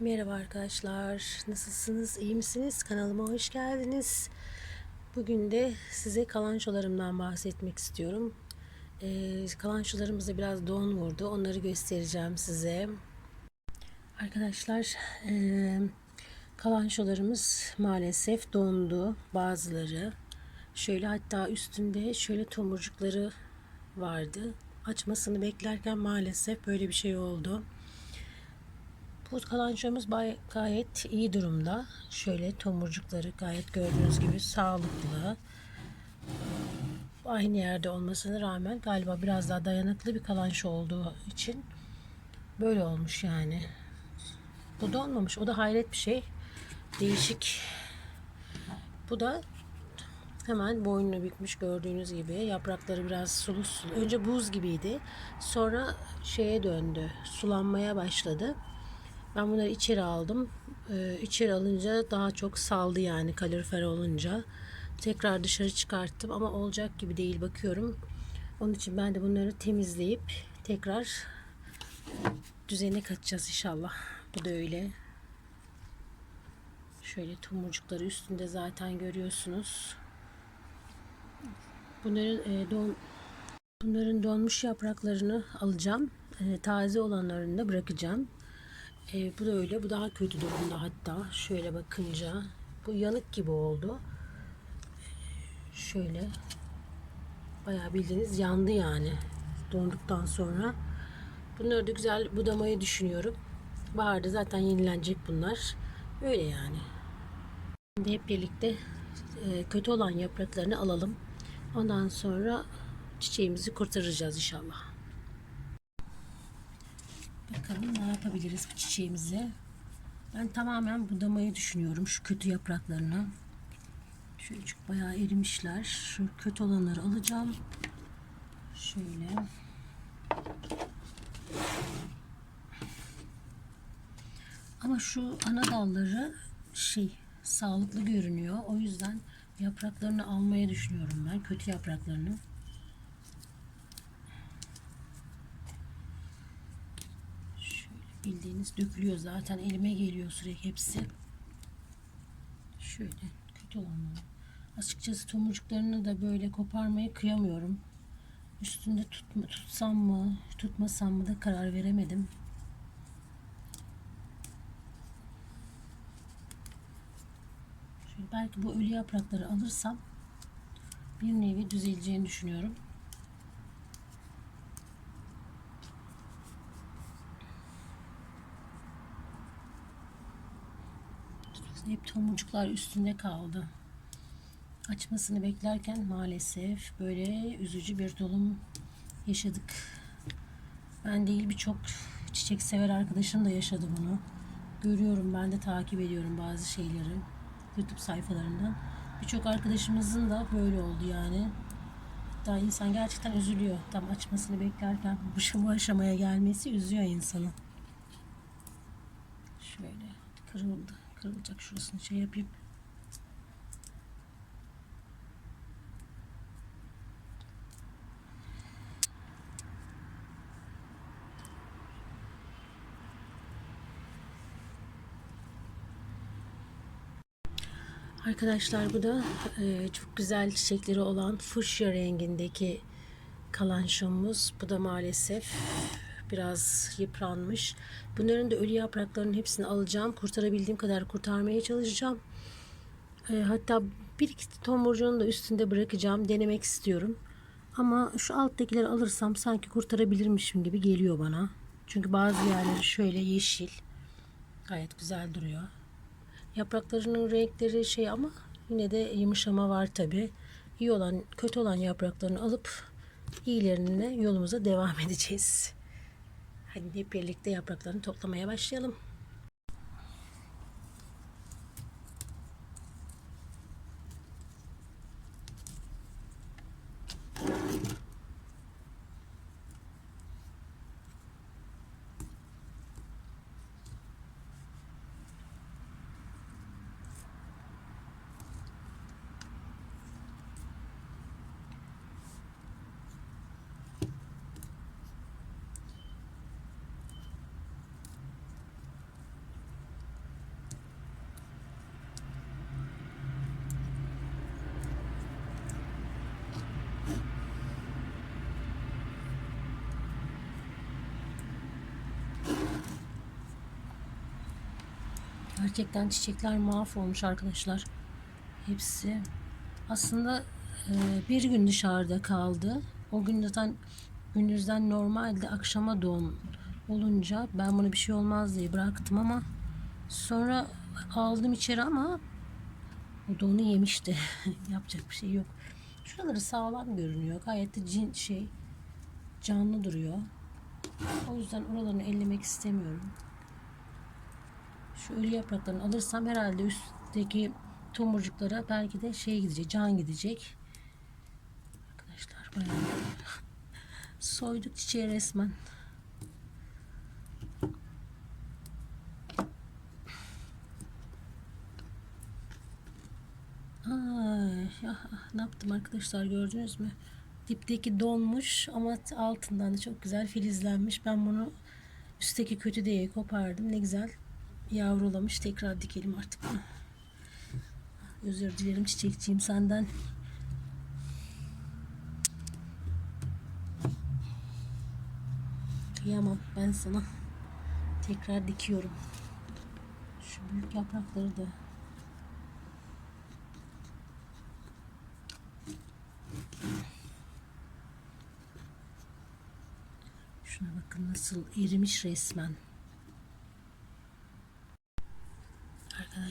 Merhaba arkadaşlar. Nasılsınız? İyi misiniz? Kanalıma hoş geldiniz. Bugün de size kalançolarımdan bahsetmek istiyorum. Ee, kalançolarımıza biraz don vurdu. Onları göstereceğim size. Arkadaşlar ee, kalançolarımız maalesef dondu. Bazıları. Şöyle hatta üstünde şöyle tomurcukları vardı. Açmasını beklerken maalesef böyle bir şey oldu. Bu kalançomuz gayet iyi durumda. Şöyle tomurcukları gayet gördüğünüz gibi sağlıklı. Aynı yerde olmasına rağmen galiba biraz daha dayanıklı bir kalanço olduğu için böyle olmuş yani. Bu da olmamış. O da hayret bir şey. Değişik. Bu da hemen boynunu bükmüş gördüğünüz gibi. Yaprakları biraz sulu sulu. Önce buz gibiydi. Sonra şeye döndü. Sulanmaya başladı. Ben bunları içeri aldım. Ee, içeri alınca daha çok saldı yani kalorifer olunca. Tekrar dışarı çıkarttım ama olacak gibi değil bakıyorum. Onun için ben de bunları temizleyip tekrar düzene katacağız inşallah. Bu da öyle. Şöyle tomurcukları üstünde zaten görüyorsunuz. Bunların e, don bunların donmuş yapraklarını alacağım. E, taze olanlarını da bırakacağım. E, bu da öyle. Bu daha kötü durumda hatta. Şöyle bakınca. Bu yanık gibi oldu. Şöyle. Bayağı bildiğiniz yandı yani. Donduktan sonra. Bunları da güzel budamayı düşünüyorum. Baharda zaten yenilenecek bunlar. Öyle yani. Şimdi hep birlikte e, kötü olan yapraklarını alalım. Ondan sonra çiçeğimizi kurtaracağız inşallah. Bakalım ne yapabiliriz bu çiçeğimize. Ben tamamen budamayı düşünüyorum şu kötü yapraklarını. Şöyle çok bayağı erimişler. Şu kötü olanları alacağım. Şöyle. Ama şu ana dalları şey sağlıklı görünüyor. O yüzden yapraklarını almayı düşünüyorum ben. Kötü yapraklarını. Bildiğiniz dökülüyor zaten elime geliyor sürekli hepsi. Şöyle kötü olanlar. Açıkçası tomurcuklarını da böyle koparmaya kıyamıyorum. Üstünde tutma, tutsam mı, tutmasam mı da karar veremedim. Şöyle belki bu ölü yaprakları alırsam bir nevi düzeleceğini düşünüyorum. Hep tomurcuklar üstünde kaldı. Açmasını beklerken maalesef böyle üzücü bir durum yaşadık. Ben değil birçok çiçek sever arkadaşım da yaşadı bunu. Görüyorum ben de takip ediyorum bazı şeyleri YouTube sayfalarından. Birçok arkadaşımızın da böyle oldu yani. Hatta insan gerçekten üzülüyor. Tam açmasını beklerken bu aşamaya gelmesi üzüyor insanı. Şöyle kırıldı kırılacak şurasını şey yapayım. Arkadaşlar bu da e, çok güzel çiçekleri olan fuşya rengindeki kalanşomuz. Bu da maalesef biraz yıpranmış. Bunların da ölü yapraklarının hepsini alacağım. Kurtarabildiğim kadar kurtarmaya çalışacağım. E, hatta bir iki tomurcuğunu da üstünde bırakacağım. Denemek istiyorum. Ama şu alttakileri alırsam sanki kurtarabilirmişim gibi geliyor bana. Çünkü bazı yerleri şöyle yeşil. Gayet güzel duruyor. Yapraklarının renkleri şey ama yine de yumuşama var tabi. İyi olan, kötü olan yapraklarını alıp iyilerine yolumuza devam edeceğiz. Hadi hep birlikte yapraklarını toplamaya başlayalım. Gerçekten çiçekler mahvolmuş arkadaşlar. Hepsi. Aslında e, bir gün dışarıda kaldı. O gün zaten gündüzden normalde akşama doğum olunca ben bunu bir şey olmaz diye bıraktım ama sonra aldım içeri ama o da onu yemişti. Yapacak bir şey yok. Şuraları sağlam görünüyor. Gayet de cin şey canlı duruyor. O yüzden oralarını ellemek istemiyorum. Şu ölü yapraklarını alırsam herhalde üstteki tomurcuklara belki de şey gidecek, can gidecek. Arkadaşlar bayağı soyduk çiçeği resmen. Ay, ah, ah, ne yaptım arkadaşlar gördünüz mü? Dipteki donmuş ama altından da çok güzel filizlenmiş. Ben bunu üstteki kötü diye kopardım. Ne güzel yavrulamış. Tekrar dikelim artık bunu. Özür dilerim çiçekçiyim senden. Kıyamam ben sana. Tekrar dikiyorum. Şu büyük yaprakları da Şuna bakın nasıl erimiş resmen.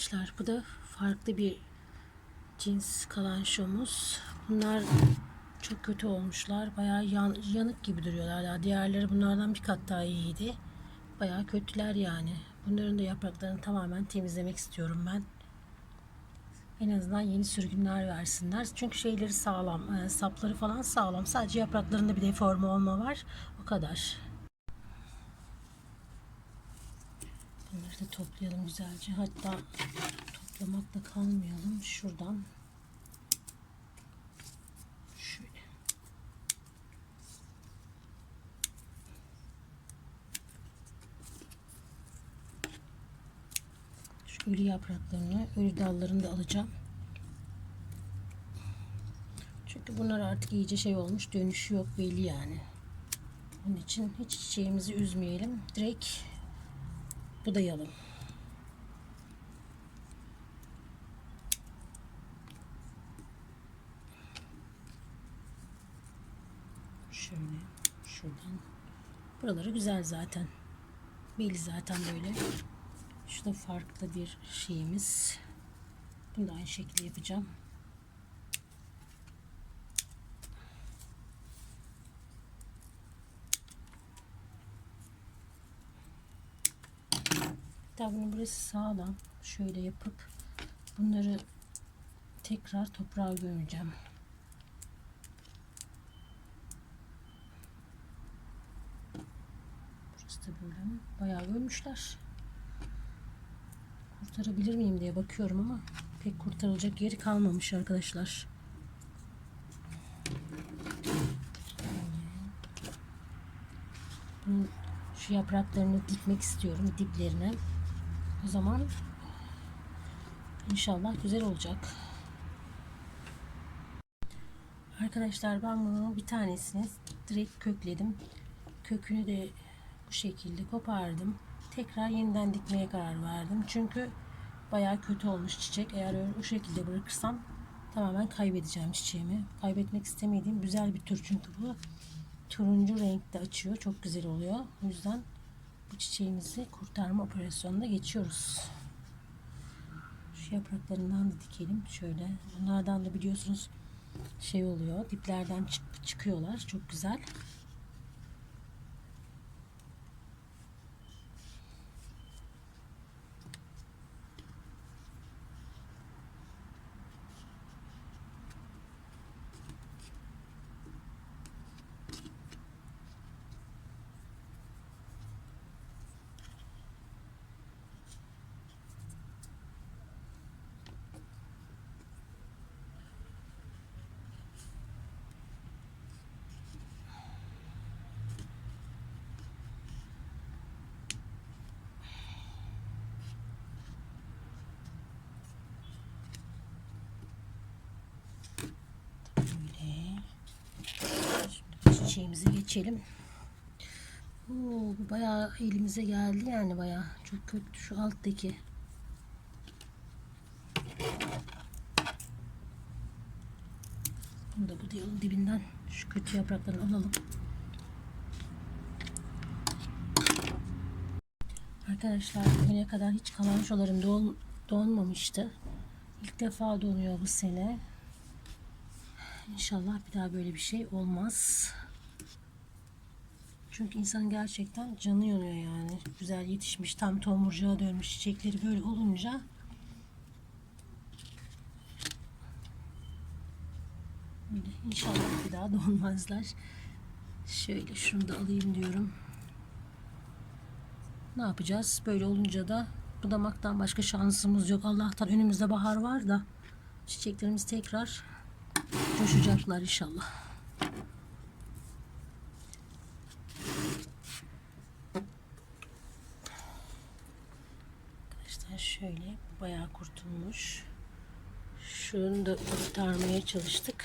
Arkadaşlar bu da farklı bir cins kalanşomuz. Bunlar çok kötü olmuşlar. Bayağı yan, yanık gibi duruyorlar. hala. Diğerleri bunlardan bir kat daha iyiydi. Bayağı kötüler yani. Bunların da yapraklarını tamamen temizlemek istiyorum ben. En azından yeni sürgünler versinler. Çünkü şeyleri sağlam, e, sapları falan sağlam. Sadece yapraklarında bir deforme olma var. O kadar. Bunları da toplayalım güzelce. Hatta toplamakla kalmayalım. Şuradan şöyle. Ölü yapraklarını, ölü dallarını da alacağım. Çünkü bunlar artık iyice şey olmuş, dönüşü yok belli yani. Onun için hiç çiçeğimizi üzmeyelim. Direkt budayalım. Şöyle şuradan. Buraları güzel zaten. Belli zaten böyle. Şu da farklı bir şeyimiz. Bunu da aynı şekilde yapacağım. Hatta bunun burası sağlam. Şöyle yapıp bunları tekrar toprağa gömeceğim. Burası böyle. Bayağı gömmüşler. Kurtarabilir miyim diye bakıyorum ama pek kurtarılacak yeri kalmamış arkadaşlar. Bunun şu yapraklarını dikmek istiyorum diplerine. O zaman inşallah güzel olacak. Arkadaşlar ben bunu bir tanesini direkt kökledim. Kökünü de bu şekilde kopardım. Tekrar yeniden dikmeye karar verdim. Çünkü bayağı kötü olmuş çiçek. Eğer öyle o şekilde bırakırsam tamamen kaybedeceğim çiçeğimi. Kaybetmek istemediğim güzel bir tür çünkü bu. Turuncu renkte açıyor. Çok güzel oluyor. O yüzden bu çiçeğimizi kurtarma operasyonuna geçiyoruz. Şu yapraklarından da dikelim. Şöyle. Bunlardan da biliyorsunuz şey oluyor. Diplerden çık çıkıyorlar. Çok güzel. şeyimize geçelim. Oo, bu bayağı elimize geldi yani bayağı. Çok kötü şu alttaki. Bunu da bu diyelim dibinden şu kötü yapraklarını alalım. Arkadaşlar bugüne kadar hiç kalançolarım don, donmamıştı. İlk defa donuyor bu sene. İnşallah bir daha böyle bir şey olmaz. Çünkü insanın gerçekten canı yanıyor yani. Güzel yetişmiş, tam tomurcuğa dönmüş çiçekleri böyle olunca İnşallah bir daha donmazlar. Şöyle şunu da alayım diyorum. Ne yapacağız? Böyle olunca da budamaktan başka şansımız yok. Allah'tan önümüzde bahar var da çiçeklerimiz tekrar coşacaklar inşallah. Arkadaşlar şöyle bayağı kurtulmuş. Şunu da kurtarmaya çalıştık.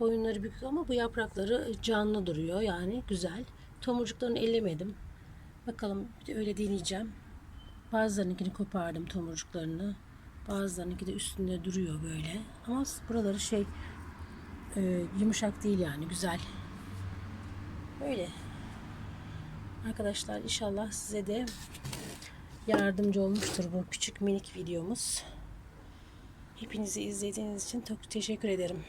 Boyunları bükük ama bu yaprakları canlı duruyor. Yani güzel. Tomurcuklarını ellemedim. Bakalım bir de öyle deneyeceğim. Bazılarınkini kopardım tomurcuklarını. Bazılarınınki de üstünde duruyor böyle. Ama buraları şey e, yumuşak değil yani güzel. Böyle. Arkadaşlar inşallah size de yardımcı olmuştur bu küçük minik videomuz. Hepinizi izlediğiniz için çok teşekkür ederim.